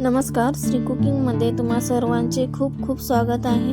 नमस्कार श्री कुकिंगमध्ये तुम्हा सर्वांचे खूप खूप स्वागत आहे.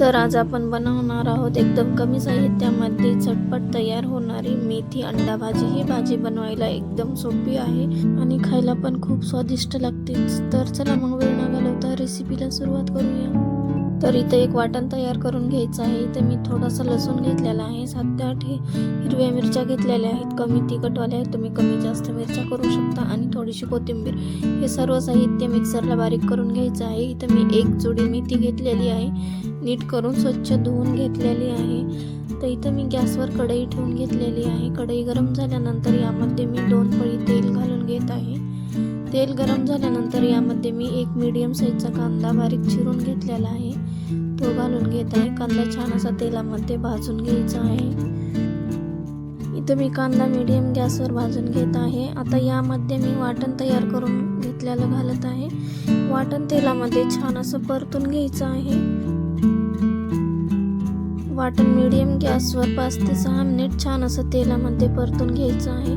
तर आज आपण बनवणार आहोत एकदम कमी साहित्यामध्ये झटपट तयार होणारी मेथी अंडा भाजी ही भाजी बनवायला एकदम सोपी आहे आणि खायला पण खूप स्वादिष्ट लागते. तर चला मग वेळ न घालवता रेसिपीला सुरुवात करूया. तर इथं एक वाटण तयार करून घ्यायचं आहे. इथं मी थोडासा लसूण घेतलेला आहे. सात ते आठ हिरव्या मिरच्या घेतलेल्या आहेत. कमी तिखटवाल्या आहेत. तुम्ही कमी जास्त मिरच्या करू शकता. आणि थोडीशी कोथिंबीर. हे सर्व साहित्य मिक्सरला बारीक करून घ्यायचं आहे. इथं मी एक जोडी मेथी घेतलेली आहे. नीट करून स्वच्छ धुवून घेतलेली आहे. तर इथं मी गॅसवर कढई ठेवून घेतलेली आहे. कढई गरम झाल्यानंतर यामध्ये मी तेल गरम झाल्यानंतर यामध्ये मी एक मीडियम साईजचा कांदा बारीक चिरून घेतलेला आहे. तो घालून घेत आहे. कांदा छान असा तेलामध्ये भाजून घ्यायचा आहे. इथं मी कांदा मीडियम गॅसवर भाजून घेत आहे. आता यामध्ये मी वाटण तयार करून घेतलेलं घालत आहे. वाटण तेलामध्ये छान असं परतून घ्यायचं आहे. वाटण मीडियम गॅसवर पाच ते सहा मिनिट छान असं तेलामध्ये परतून घ्यायचं आहे.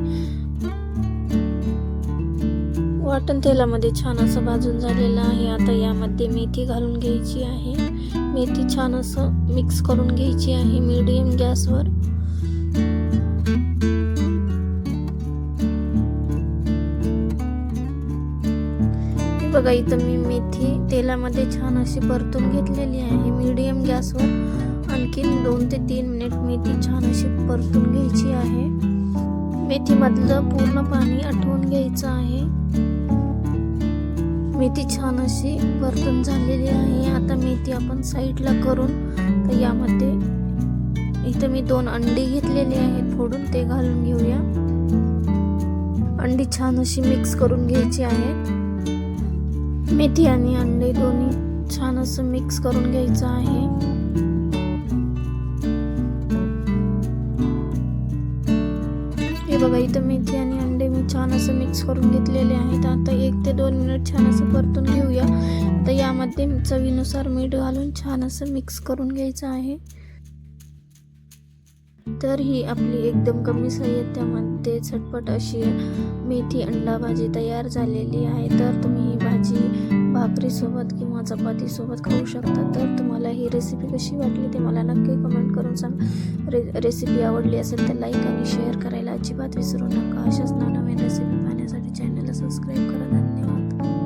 वाटण तेलामध्ये छान असं भाजून झालेलं आहे. आता यामध्ये मेथी घालून घ्यायची आहे. मेथी छान असं मिक्स करून घ्यायची आहे मीडियम गॅसवर बघा इथं मी मेथी तेलामध्ये छान अशी परतून घेतलेली आहे मीडियम गॅसवर आणखीन दोन ते तीन मिनिट मेथी छान अशी परतून घ्यायची आहे. मेथीमधलं पूर्ण पाणी आठवून घ्यायचं आहे. ती छान अशी परतून झालेली आहे. आता मेथी आपण साईडला करून तर यामध्ये इथं मी दोन अंडी घेतलेली आहेत फोडून ते घालून घेऊया. अंडी छान अशी मिक्स करून घ्यायची आहे. मेथी आणि अंडे दोन्ही छान असं मिक्स करून घ्यायचं आहे. इथं मेथी आणि अंडे मी छान असं मिक्स करून घेतलेले आहेत. आता एक ते दोन मिनिट छान असं परतून घेऊया. तर यामध्ये चवीनुसार मीठ घालून छान असं मिक्स करून घ्यायचं आहे. तर ही आपली एकदम कमी साहित्यामध्ये झटपट अशी मेथी अंडा भाजी तयार झालेली आहे. तर तुम्ही ही भाकरीसोबत किंवा चपातीसोबत खाऊ शकता तर तुम्हाला ही रेसिपी कशी वाटली ते मला नक्की कमेंट करून सांग. रे रेसिपी आवडली असेल तर लाईक आणि शेअर करायला अजिबात विसरू नका. अशाच नवनवीन रेसिपी पाहण्यासाठी चॅनलला सबस्क्राईब करा. धन्यवाद.